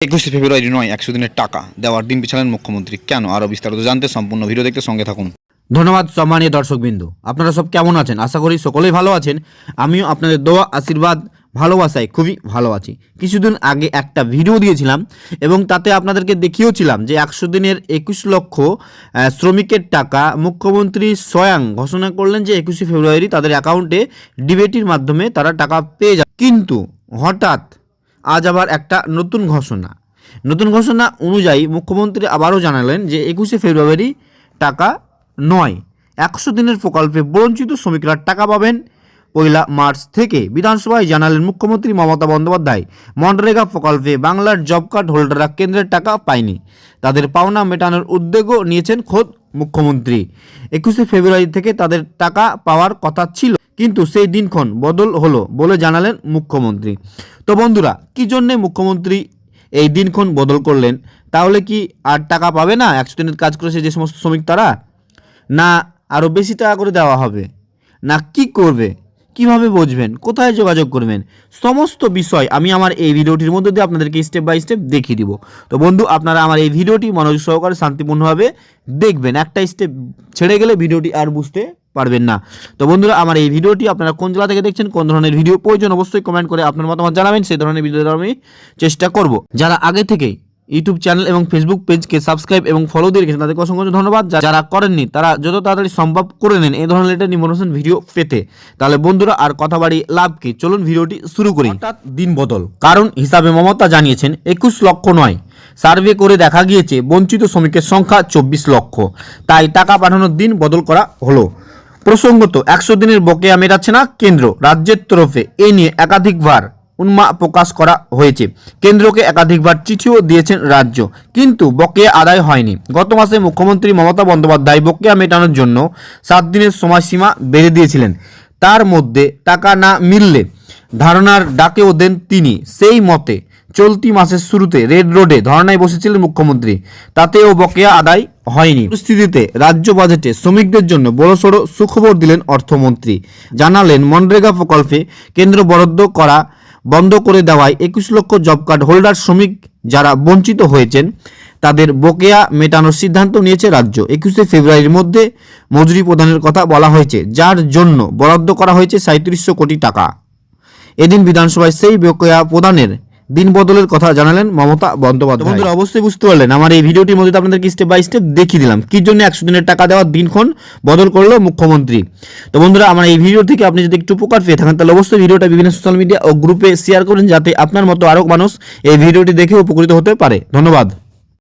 একুশে ফেব্রুয়ারি নয়, একশো দিনের টাকা দেওয়ার দিন পিছালেন মুখ্যমন্ত্রী। কেন? আরও বিস্তারিত জানতে সম্পূর্ণ ভিডিও দেখতে সঙ্গে থাকুন। ধন্যবাদ সম্মানীয় দর্শকবৃন্দ। আপনারা সব কেমন আছেন? আশা করি সকলেই ভালো আছেন। আমিও আপনাদের দোয়া, আশীর্বাদ, ভালোবাসায় খুবই ভালো আছি। কিছুদিন আগে একটা ভিডিও দিয়েছিলাম এবং তাতে আপনাদেরকে দেখিয়েওছিলাম যে একশো দিনের একুশ লক্ষ শ্রমিকের টাকা মুখ্যমন্ত্রী স্বয়ং ঘোষণা করলেন যে একুশে ফেব্রুয়ারি তাদের অ্যাকাউন্টে ডিবেটির মাধ্যমে তারা টাকা পেয়ে যাবে। কিন্তু হঠাৎ আজ আবার একটা নতুন ঘোষণা। নতুন ঘোষণা অনুযায়ী মুখ্যমন্ত্রী আবারও জানালেন যে একুশে ফেব্রুয়ারি টাকা নয়, একশো দিনের প্রকল্পে বঞ্চিত শ্রমিকরা টাকা পাবেন। পয়লা মার্চ থেকে বিধানসভায় জানালেন মুখ্যমন্ত্রী মমতা বন্দ্যোপাধ্যায়, মনরেগা প্রকল্পে বাংলার জব কার্ড হোল্ডাররা কেন্দ্রের টাকা পায়নি। তাদের পাওনা মেটানোর উদ্যোগও নিয়েছেন খোদ মুখ্যমন্ত্রী। একুশে ফেব্রুয়ারি থেকে তাদের টাকা পাওয়ার কথা ছিল। কিন্তু সেই দিনক্ষণ বদল হলো বলে জানালেন মুখ্যমন্ত্রী। তো বন্ধুরা, কী জন্যে মুখ্যমন্ত্রী এই দিনক্ষণ বদল করলেন? তাহলে কি আর টাকা পাবে না? একশো দিনের কাজ করেছে যে সমস্ত শ্রমিক তারা? না আরও বেশি টাকা করে দেওয়া হবে? না, কি করবে? কীভাবে বুঝবেন? কোথায় যোগাযোগ করবেন? সমস্ত বিষয় আমি আমার এই ভিডিওটির মধ্যে দিয়ে আপনাদেরকে স্টেপ বাই স্টেপ দেখিয়ে দিব। তো বন্ধু, আপনারা আমার এই ভিডিওটি মনোযোগ সহকারে শান্তিপূর্ণভাবে দেখবেন। একটা স্টেপ ছেড়ে গেলে ভিডিওটি আর বুঝতে পারবেন না। তো বন্ধুরা আমার এই ভিডিওটি আপনারা কোন জেলা থেকে দেখছেন কোন ধরনের ভিডিও প্রয়োজন অবশ্যই কমেন্ট করে আপনার মতামত জানাবেন। সেই ধরনের ভিডিও আমি চেষ্টা করব। যারা আগে থেকেই ইউটিউব চ্যানেল এবং ফেসবুক পেজকে সাবস্ক্রাইব এবং ফলো দিয়ে রেখেছেন তাদেরকে অসংখ্য ধন্যবাদ। যা- যারা করেননি তারা যত তাড়াতাড়ি সম্ভব করে নেন এই ধরনের লেটেস্ট ইনফরমেশন ভিডিও পেতে। তাহলে বন্ধুরা আর কথা বাড়ি লাভ কি? চলুন ভিডিওটি শুরু করি। হঠাৎ দিন বদল। কারণ হিসাবে মমতা জানিয়েছেন একুশ লক্ষ নয়। সার্ভে করে দেখা গিয়েছে বঞ্চিত শ্রমিকের সংখ্যা চব্বিশ লক্ষ। তাই টাকা পাঠানোর দিন বদল করা হলো। প্রসঙ্গত, একশো দিনের বকেয়া মেটাচ্ছে না কেন্দ্র, রাজ্যের তরফে। এ নিয়ে একাধিকবার উন্মা প্রকাশ করা হয়েছে। কেন্দ্রকে একাধিকবার চিঠিও দিয়েছেন রাজ্য। কিন্তু বকেয়া আদায় হয়নি। গত মাসে মুখ্যমন্ত্রী মমতা বন্দ্যোপাধ্যায় বকেয়া মেটানোর জন্য সাত দিনের সময়সীমা বেঁধে দিয়েছিলেন। তার মধ্যে টাকা না মিললে ধারণার ডাকেও দেন তিনি। সেই মতে চলতি মাসের শুরুতে রেড রোডে ধর্নায় বসেছিলেন মুখ্যমন্ত্রী। তাতেও বকেয়া আদায় হয়নি। পরিস্থিতিতে রাজ্য বাজেটে শ্রমিকদের জন্য বড়সড় সুখবর দিলেন অর্থমন্ত্রী। জানালেন, মনরেগা প্রকল্পে কেন্দ্র বরাদ্দ করা বন্ধ করে দেওয়ায় একুশ লক্ষ জব কার্ড হোল্ডার শ্রমিক যারা বঞ্চিত হয়েছেন, তাদের বকেয়া মেটানোর সিদ্ধান্ত নিয়েছে রাজ্য। একুশে ফেব্রুয়ারির মধ্যে মজুরি প্রদানের কথা বলা হয়েছে, যার জন্য বরাদ্দ করা হয়েছে সাঁত্রিশশো কোটি টাকা। এদিন বিধানসভায় সেই বকেয়া প্রদানের দিন বদলের কথা জানালেন মমতা বন্দ্যোপাধ্যায়। বন্ধুরা, অবশ্যই বুঝতে পারলেন। আমার এই ভিডিওটির মধ্যে আপনাদের আপনাদেরকে স্টেপ বাই স্টেপ দেখিয়ে দিলাম। কি জন্য একশো দিনের টাকা দেওয়ার দিনক্ষণ বদল করল মুখ্যমন্ত্রী? তো বন্ধুরা, আমার এই ভিডিও থেকে আপনি যদি একটু উপকার পেয়ে থাকেন, তাহলে অবশ্যই ভিডিওটা বিভিন্ন সোশ্যাল মিডিয়া ও গ্রুপে শেয়ার করুন, যাতে আপনার মতো আরও মানুষ এই ভিডিওটি দেখে উপকৃত হতে পারে। ধন্যবাদ।